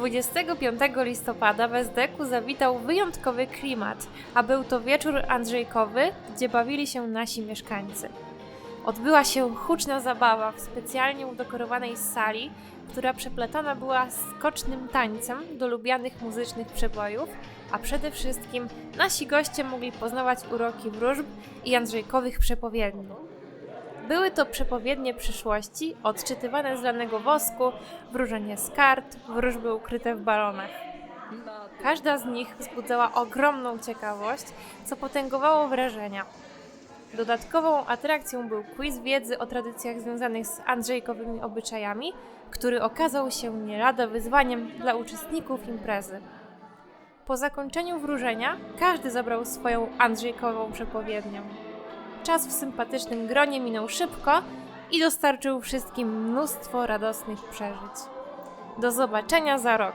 25 listopada w SDK zawitał wyjątkowy klimat, a był to wieczór Andrzejkowy, gdzie bawili się nasi mieszkańcy. Odbyła się huczna zabawa w specjalnie udekorowanej sali, która przeplatana była skocznym tańcem do lubianych muzycznych przebojów, a przede wszystkim nasi goście mogli poznawać uroki wróżb i Andrzejkowych przepowiedni. Były to przepowiednie przyszłości, odczytywane z lanego wosku, wróżenie z kart, wróżby ukryte w balonach. Każda z nich wzbudzała ogromną ciekawość, co potęgowało wrażenia. Dodatkową atrakcją był quiz wiedzy o tradycjach związanych z Andrzejkowymi obyczajami, który okazał się nie lada wyzwaniem dla uczestników imprezy. Po zakończeniu wróżenia każdy zabrał swoją Andrzejkową przepowiednię. Czas w sympatycznym gronie minął szybko i dostarczył wszystkim mnóstwo radosnych przeżyć. Do zobaczenia za rok.